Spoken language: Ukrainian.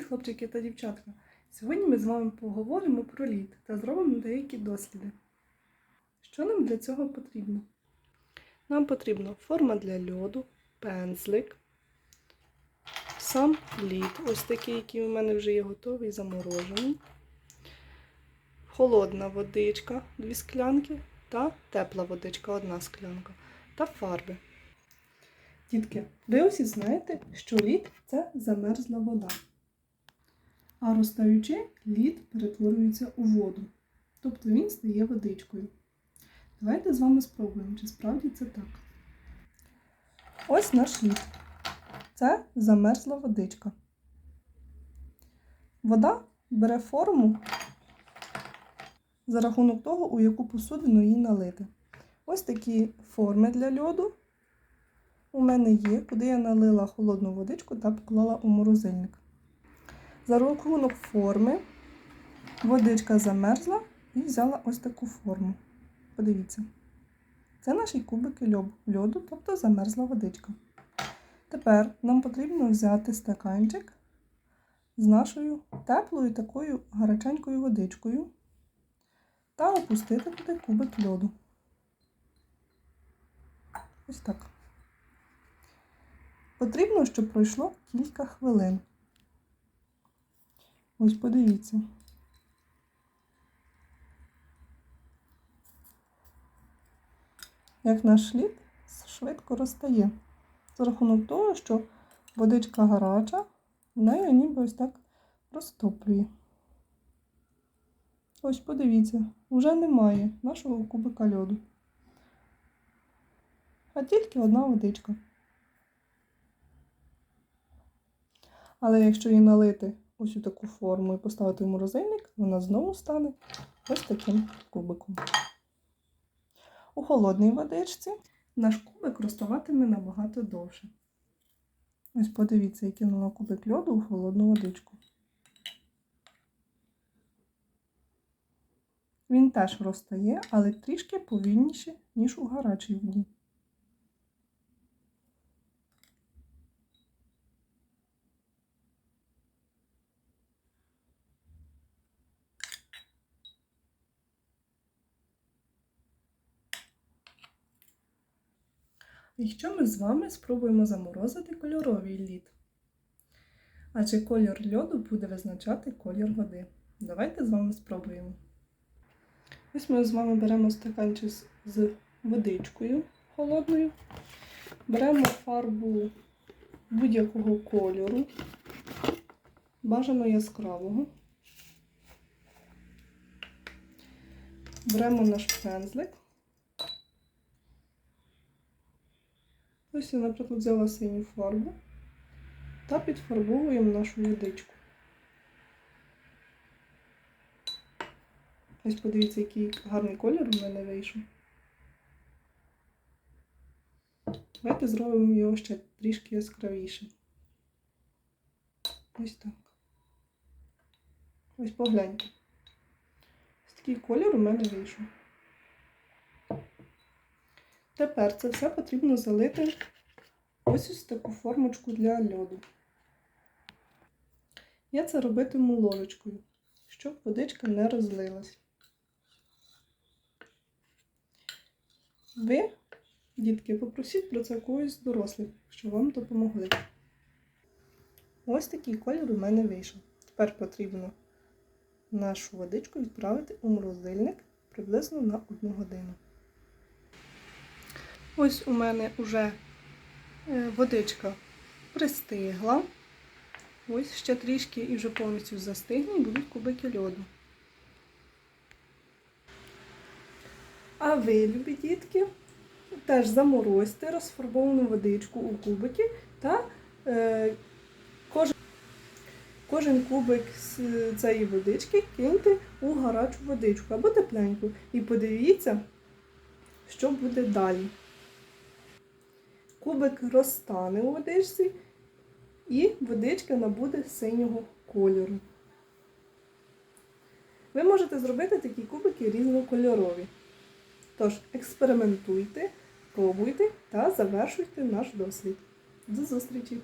Привіт, хлопчики та дівчатка! Сьогодні ми з вами поговоримо про лід та зробимо деякі досліди. Що нам для цього потрібно? Нам потрібна форма для льоду, пензлик, сам лід, ось такий, який у мене вже є готовий, заморожений, холодна водичка, дві склянки та тепла водичка, одна склянка, та фарби. Дітки, ви усі знаєте, що лід це замерзла вода. А розтаючи, лід перетворюється у воду. Тобто він стає водичкою. Давайте з вами спробуємо, чи справді це так. Ось наш лід. Це замерзла водичка. Вода бере форму за рахунок того, у яку посудину її налити. Ось такі форми для льоду у мене є, куди я налила холодну водичку та поклала у морозильник. За рахунок форми водичка замерзла і взяла ось таку форму. Подивіться. Це наші кубики льоду, тобто замерзла водичка. Тепер нам потрібно взяти стаканчик з нашою теплою такою гаряченькою водичкою та опустити туди кубик льоду. Ось так. Потрібно, щоб пройшло кілька хвилин. Ось подивіться. Як наш лід швидко розтає. За рахунок того, що водичка гаряча, вона ніби ось так розтоплює. Ось подивіться, вже немає нашого кубика льоду. А тільки одна водичка. Але якщо її налити ось у таку форму і поставити в морозильник, вона знову стане ось таким кубиком. У холодній водичці наш кубик розставатиме набагато довше. Ось подивіться, я кинула кубик льоду у холодну водичку. Він теж розтає, але трішки повільніше, ніж у гарячій воді. Якщо ми з вами спробуємо заморозити кольоровий лід, адже колір льоду буде визначати колір води. Давайте з вами спробуємо. Ось ми з вами беремо стаканчик з водичкою холодною, беремо фарбу будь-якого кольору, бажано яскравого. Беремо наш пензлик. Ось я, наприклад, взяла синю фарбу та підфарбовуємо нашу водичку. Ось подивіться, який гарний колір у мене вийшов. Давайте зробимо його ще трішки яскравіше. Ось так. Ось погляньте. Ось такий колір у мене вийшов. Тепер це все потрібно залити ось ось таку формочку для льоду. Я це робитиму ложечкою, щоб водичка не розлилась. Ви, дітки, попросіть про це когось дорослих, щоб вам допомогли. Ось такий колір у мене вийшов. Тепер потрібно нашу водичку відправити у морозильник приблизно на 1 годину. Ось у мене вже водичка пристигла. Ось ще трішки і вже повністю застигне і будуть кубики льоду. А ви, любі дітки, теж заморозьте розфарбовану водичку у кубики та е, кожен, кожен кубик з цієї водички киньте у гарячу водичку або тепленьку. І подивіться, що буде далі. Кубик розтане у водичці, і водичка набуде синього кольору. Ви можете зробити такі кубики різнокольорові. Тож, експериментуйте, пробуйте та завершуйте наш досвід. До зустрічі!